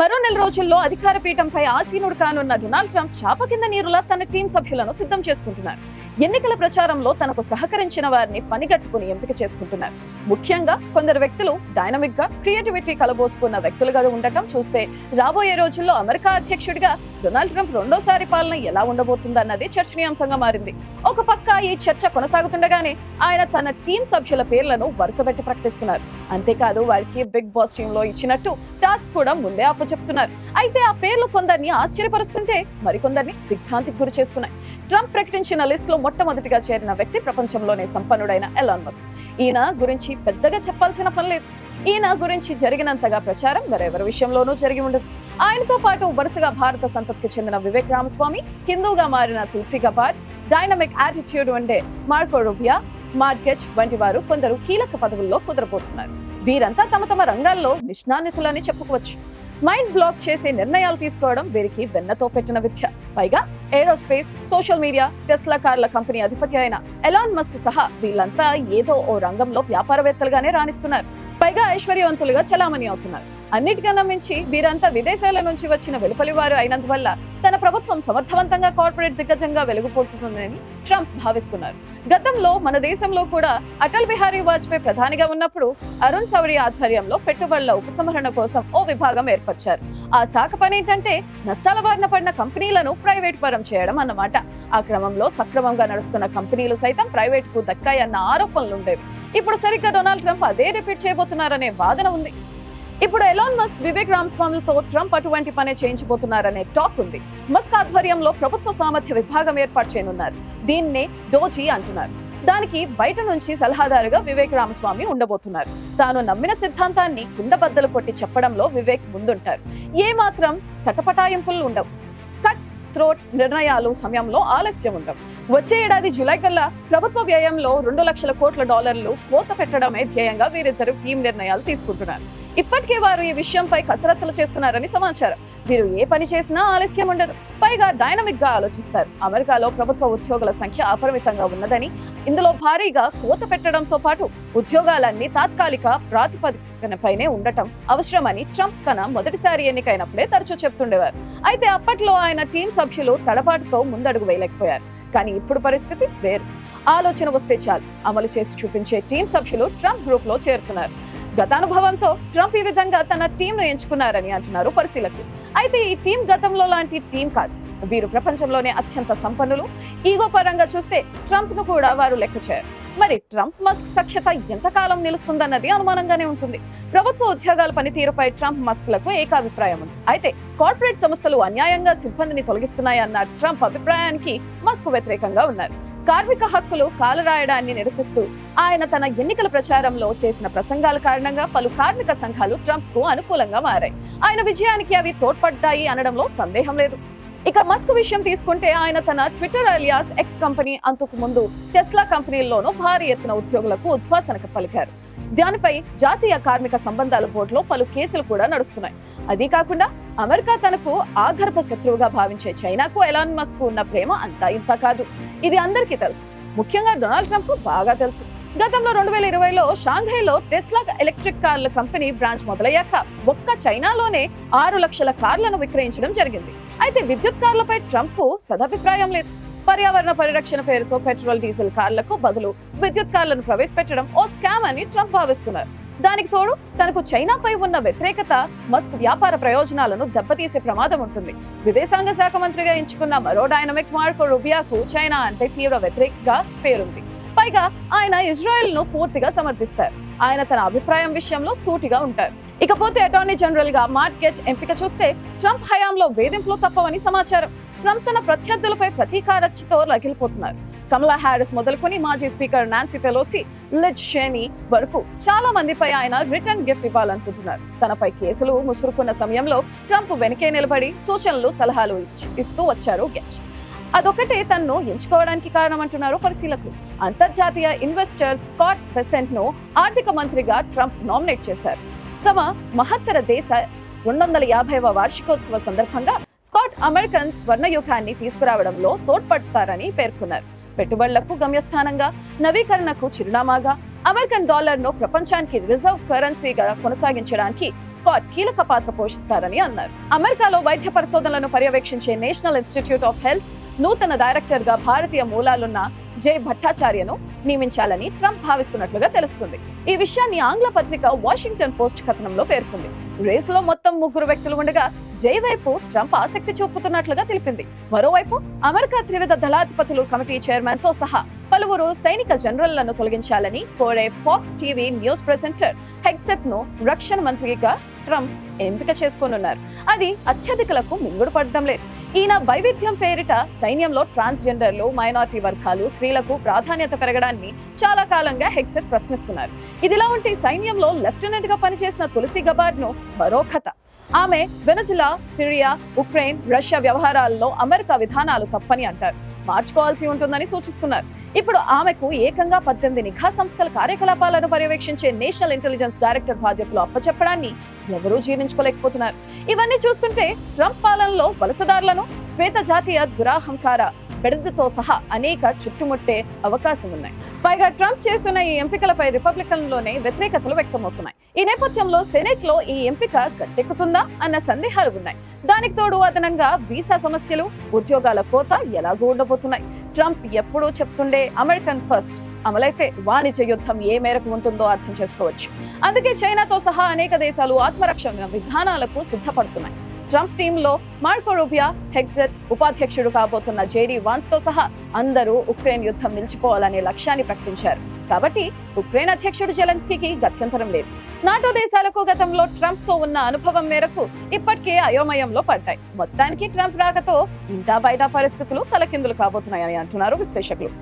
మరో నెల రోజుల్లో అధికార పీఠంపై ఆసీనుడు కానున్న డొనాల్డ్ ట్రంప్ చాప కింద నీరులా తన టీం సభ్యులను సిద్ధం చేసుకుంటున్నారు. ఎన్నికల ప్రచారంలో తనకు సహకరించిన వారిని పనిగట్టుకుని ఎంపిక చేసుకుంటున్నారు. ముఖ్యంగా కొందరు వ్యక్తులు డైనమిక్గా క్రియేటివిటీ కలబోసుకున్న వ్యక్తులుగా ఉండటం చూస్తే రాబోయే రోజుల్లో అమెరికా అధ్యక్షుడిగా డొనాల్డ్ ట్రంప్ రెండోసారి పాలన ఎలా ఉండబోతుందన్నది చర్చనీయాంశంగా మారింది. ఒక పక్క ఈ చర్చ కొనసాగుతుండగానే ఆయన తన టీం సభ్యుల పేర్లను వరుసపెట్టి ప్రకటిస్తున్నారు. అంతేకాదు వారికి బిగ్ బాస్ టీమ్లో ఇచ్చినట్టు టాస్క్ కూడా ముందే అప్పచెప్తున్నారు అయితే ఆ పేర్లు కొందరిని ఆశ్చర్యపరుస్తుంటే మరికొందరిని దిగ్భ్రాంతికి గురి చేస్తున్నాయి. ట్రంప్ ప్రకటించిన లిస్ట్లో మొట్టమొదటిగా చేరిన వ్యక్తి ప్రపంచంలోనే సంపన్నుడైన ఎలాన్ మస్క్. ఈయన గురించి పెద్దగా చెప్పాల్సిన పని లేదు. ఈయన గురించి జరిగినంతగా ప్రచారం మరెవరి విషయంలోనూ జరిగి ఉండదు. ఆయనతో పాటు వరుసగా భారత సంతతికి చెందిన వివేక్ రామస్వామి హిందూగా మారిన తులసి గపార్ డైనమిక్ యాటిట్యూడ్ ఉండే మార్కో రూబియా మార్గెజ్ వంటి వారు కొందరు కీలక పదవుల్లో కుదరబోతున్నారు. వీరంతా తమ తమ రంగాల్లో నిష్ణాన్యతలని చెప్పుకోవచ్చు. మైండ్ బ్లాక్ చేసే నిర్ణయాలు తీసుకోవడం వీరికి వెన్నతో పెట్టిన విద్య. పైగా ఏరోస్పేస్ సోషల్ మీడియా టెస్లా కార్ల కంపెనీ అధిపతి అయిన ఎలాన్ మస్క్ సహా వీళ్ళంతా ఏదో ఓ రంగంలో వ్యాపారవేత్తలుగానే రాణిస్తున్నారు. పైగా ఐశ్వర్యవంతులుగా చలామణి అవుతున్నారు. అన్నిటికన్నా మించి వీరంతా విదేశాల నుంచి వచ్చిన వెలుపలి వారు అయినందువల్ల తన ప్రభుత్వం సమర్థవంతంగా కార్పొరేట్ దిగ్గజంగా వెలుగుపోతుందని ట్రంప్ భావిస్తున్నారు. గతంలో మన దేశంలో కూడా అటల్ బిహారీ వాజ్పేయి ప్రధానిగా ఉన్నప్పుడు అరుణ్ చౌరి ఆధ్వర్యంలో పెట్టుబడుల ఉపసంహరణ కోసం ఓ విభాగం ఏర్పరిచారు. ఆ శాఖ పని ఏంటంటే నష్టాల బారిన పడిన కంపెనీలను ప్రైవేట్ పరం చేయడం అన్నమాట. ఆ క్రమంలో సక్రమంగా నడుస్తున్న కంపెనీలు సైతం ప్రైవేట్కు దక్కాయన్న ఆరోపణలు ఉండేవి ఇప్పుడు సరిగ్గా డొనాల్డ్ ట్రంప్ అదే రిపీట్ చేయబోతున్నారనే వాదన ఉంది. ఇప్పుడు ఎలాన్ మస్క్ వివేక్ రామస్వామితో ట్రంప్ అటువంటి పనే చేయించబోతున్నారనే టాక్ ఉంది. మస్క్ ఆధ్వర్యంలో ప్రభుత్వ సామర్థ్య విభాగం ఏర్పాటు చేయనున్నారు. దీన్నే డోజీ అంటున్నారు. దానికి బయట నుంచి సలహాదారుగా వివేక్ రామస్వామి ఉండబోతున్నారు. తాను నమ్మిన సిద్ధాంతాన్ని కుండబద్దలు కొట్టి చెప్పడంలో వివేక్ ముందుంటారు. ఏ మాత్రం తటపటాయింపులు ఉండవు. కట్ త్రోట్ నిర్ణయాలు సమయంలో ఆలస్యం ఉండవు. వచ్చే ఏడాది జూలై కల్లా ప్రభుత్వ వ్యయంలో రెండు లక్షల కోట్ల డాలర్లు కోత పెట్టడమే ధ్యేయంగా వీరిద్దరు టీం నిర్ణయాలు తీసుకుంటున్నారు. ఇప్పటికే వారు ఈ విషయంపై కసరత్తులు చేస్తున్నారని సమాచారం. వీరు ఏ పని చేసినా ఆలస్యం ఉండదు. పైగా డైనమిక్గా ఆలోచిస్తారు. అమెరికాలో ప్రభుత్వ ఉద్యోగుల సంఖ్య అపరిమితంగా ఉన్నదని ఇందులో భారీగా కోత పెట్టడంతో పాటు ఉద్యోగాలన్నీ తాత్కాలిక ప్రాతిపదికనపైనే ఉండటం అవసరమని ట్రంప్ తన మొదటిసారి ఎన్నికైనప్పుడే తరచూ చెప్తుండేవారు. అయితే అప్పట్లో ఆయన టీం సభ్యులు తడబాటుతో ముందడుగు వేయలేకపోయారు. కానీ ఇప్పుడు పరిస్థితి వేరు. ఆలోచన వస్తే చాలు. అమలు చేసి చూపించే టీం సభ్యులు ట్రంప్ గ్రూప్లో చేరుతున్నారు గతానుభవంతో ట్రంప్ ఈ విధంగా తన టీంను ఎంచుకున్నారని అంటున్నారు పరిశీలకులు. అయితే ఈ టీం గతంలో లాంటి టీం కాదు. వీరు ప్రపంచంలోనే అత్యంత సంపన్నులు. ఈగో పరంగా చూస్తే ట్రంప్ను కూడా వారు లెక్క చేయరు. మరి ట్రంప్ మస్క్ సఖ్యత ఎంతకాలం నిలుస్తుందన్నది అనుమానంగానే ఉంటుంది. ప్రభుత్వ ఉద్యోగాల పనితీరుపై ట్రంప్ మస్క్లకు ఏకాభిప్రాయం ఉంది. అయితే కార్పొరేట్ సంస్థలు అన్యాయంగా సిబ్బందిని తొలగిస్తున్నాయన్న ట్రంప్ అభిప్రాయానికి మస్క్ వ్యతిరేకంగా ఉన్నారు. కార్మిక హక్కులు కాలరాయడాన్ని నిరసిస్తూ ఆయన తన ఎన్నికల ప్రచారంలో చేసిన ప్రసంగాల కారణంగా పలు కార్మిక సంఘాలు ట్రంప్కు అనుకూలంగా మారాయి. ఆయన విజయానికి అవి తోడ్పడ్డాయి అనడంలో సందేహం లేదు. ఇక మస్క్ విషయం తీసుకుంటే ఆయన తన ట్విట్టర్ అలియాస్ ఎక్స్ కంపెనీ అంతకు ముందు టెస్లా కంపెనీల్లోనూ భారీ ఎత్తున ఉద్యోగులకు ఉద్వాసనకు పలికారు. దానిపై జాతీయ కార్మిక సంబంధాల బోర్డులో పలు కేసులు కూడా నడుస్తున్నాయి. అదీ కాకుండా అమెరికా తనకు ఆగర్భ శత్రువుగా భావించే చైనాకు ఎలాన్ మస్క్ ఉన్న ప్రేమ అంతా ఇంత కాదు. ఇది అందరికీ తెలుసు. ముఖ్యంగా డొనాల్డ్ ట్రంప్ బాగా తెలుసు. గతంలో రెండు వేల ఇరవైలో షాంఘైలో టెస్లా ఎలక్ట్రిక్ కార్ల కంపెనీ బ్రాంచ్ మొదలయ్యాక ఒక్క చైనాలోనే ఆరు లక్షల కార్లను విక్రయించడం జరిగింది. అయితే విద్యుత్ కార్లపై ట్రంప్ సదాభిప్రాయం లేదు. పర్యావరణ పరిరక్షణ పేరుతో పెట్రోల్ డీజిల్ కార్లకు బదులు విద్యుత్ కార్లను ప్రవేశపెట్టడం ఓ స్కామ్ అని ట్రంప్ భావిస్తున్నారు. దానికి తోడు తనకు చైనాపై ఉన్న వ్యతిరేకత మస్క్ వ్యాపార ప్రయోజనాలను దెబ్బతీసే ప్రమాదం ఉంటుంది. విదేశాంగ శాఖ మంత్రిగా ఎంచుకున్న మరో డైనమిక్ మార్కో రుబియాకు చైనా అంటే తీవ్ర వ్యతిరేకగా పేరుంది. పైగా ఆయన ఇజ్రాయెల్ను పూర్తిగా సమర్థిస్తారు. ఆయన తన అభిప్రాయం విషయంలో సూటిగా ఉంటారు. ఇకపోతే అటార్నీ జనరల్గా గెజ్ ఎంపిక చూస్తే ట్రంప్ హయాంలో వేధింపులు తప్పవని సమాచారం. ట్రంప్ తన ప్రత్యర్థులపై ప్రతీకారచ్చతో రగిలిపోతున్నారు. కమలా హ్యారిస్ మొదలుకొని మాజీ speaker Nancy Pelosi Liz Cheney వరకు చాలా మందిపై ఆయన రిటర్న్ గిఫ్ట్ ఇవ్వాలనుకుంటున్నారు. తనపై కేసులు ముసురుకున్న సమయంలో ట్రంప్ వెనకే నిలబడి సూచనలు సలహాలు ఇస్తూ వచ్చారు గెచ్ అదొకటే తన్ను ఎంచుకోవడానికి కారణమంటున్నారు పరిశీలకులు. అంతర్జాతీయ ఇన్వెస్టర్ స్కాట్ బెసెంట్ను ఆర్థిక మంత్రిగా ట్రంప్ నామినేట్ చేశారు. తమ మహత్తర దేశ రెండు వందల యాభైవ వార్షికోత్సవ సందర్భంగా స్కాట్ అమెరికన్ స్వర్ణయుగాన్ని తీసుకురావడంలో తోడ్పడతారని పేర్కొన్నారు. పెట్టుబడులకు గమ్యస్థానంగా నవీకరణకు చిరునామాగా అమెరికన్ డాలర్ను ప్రపంచానికి రిజర్వ్ కరెన్సీగా కొనసాగించడానికి స్కాట్ కీలక పాత్ర పోషిస్తారని అన్నారు. అమెరికాలో వైద్య పరిశోధనలను పర్యవేక్షించే నేషనల్ ఇన్స్టిట్యూట్ ఆఫ్ హెల్త్ నూతన డైరెక్టర్గా భారతీయ మూలాలున్న జై భట్టాచార్యను నియమించాలని ట్రంప్ భావిస్తున్నట్లుగా తెలుస్తుంది. ఈ విషయాన్ని ఆంగ్ల పత్రిక వాషింగ్టన్ పోస్ట్ కథనంలో పేర్కొంది. రేసులో మొత్తం ముగ్గురు వ్యక్తులు ఉండగా జై వైపు ట్రంప్ ఆసక్తి చూపుతున్నట్లుగా తెలిపింది. మరోవైపు అమెరికా త్రివిధ దళాధిపతులు కమిటీ చైర్మన్తో సహా పలువురు సైనిక జనరల్లను తొలగించాలని కోరే ఫాక్స్ టీవీ న్యూస్ ప్రెసెంటర్ హెగ్సెత్ను రక్షణ మంత్రిగా ట్రంప్ ఎంపిక చేసుకోనున్నారు. అది అత్యధికులకు మింగుడు పడడం లేదు. ఈయన వైవిధ్యం పేరిట సైన్యంలో ట్రాన్స్జెండర్లు మైనారిటీ వర్గాలు స్త్రీలకు ప్రాధాన్యత పెరగడాన్ని చాలా కాలంగా హెగ్సెట్ ప్రశ్నిస్తున్నారు. ఇదిలా ఉంటే సైన్యంలో లెఫ్టినెంట్గా పనిచేసిన తులసి గబార్డ్ను మరో కథ. ఆమె వెనజులా సిరియా ఉక్రెయిన్ రష్యా వ్యవహారాల్లో అమెరికా విధానాలు తప్పని అంటారు. మార్చుకోవాల్సి ఉంటుందని సూచిస్తున్నారు. ఇప్పుడు ఆమెకు ఏకంగా పద్దెనిమిది నిఘా సంస్థల కార్యకలాపాలను పర్యవేక్షించే నేషనల్ ఇంటెలిజెన్స్ డైరెక్టర్ బాధ్యతలు అప్పచెప్పడాన్ని ఎవరూ జీర్ణించుకోలేకపోతున్నారు. ఇవన్నీ చూస్తుంటే ట్రంప్ పాలనలో వలసదారులను శ్వేత జాతీయ దురాహంకార బెడదతో సహా అనేక చుట్టుముట్టే అవకాశం ఉన్నాయి. పైగా ట్రంప్ చేస్తున్న ఈ ఎంపికలపై రిపబ్లికన్లోనే వ్యతిరేకతలు వ్యక్తమవుతున్నాయి. ఈ నేపథ్యంలో సెనెట్లో ఈ ఎంపిక గట్టెక్కుతుందా అన్న సందేహాలు ఉన్నాయి. దానికి తోడు అదనంగా వీసా సమస్యలు ఉద్యోగాల కోత ఎలాగూ ఉండబోతున్నాయి. ట్రంప్ ఎప్పుడూ చెప్తుండే అమెరికన్ ఫస్ట్. అమలైతే వాణిజ్య యుద్ధం ఏ మేరకు ఉంటుందో అర్థం చేసుకోవచ్చు. అందుకే చైనాతో సహా అనేక దేశాలు ఆత్మరక్షణ విధానాలకు సిద్ధపడుతున్నాయి. ట్రంప్ టీంలో మార్కో రూబియా హెగ్జెత్ ఉపాధ్యక్షుడు కాబోతున్న జేడీ వాన్స్తో సహా అందరూ ఉక్రెయిన్ యుద్ధం నిలిచిపోవాలనే లక్ష్యాన్ని ప్రకటించారు. కాబట్టి ఉక్రెయిన్ అధ్యక్షుడు జెలెన్స్కీకి గత్యంతరం లేదు. నాటో దేశాలకు గతంలో ట్రంప్తో ఉన్న అనుభవం మేరకు ఇప్పటికే అయోమయంలో పడ్డాయి. మొత్తానికి ట్రంప్ రాకతో ఇంకా బయట పరిస్థితులు తలకిందులు కాబోతున్నాయని అంటున్నారు విశ్లేషకులు.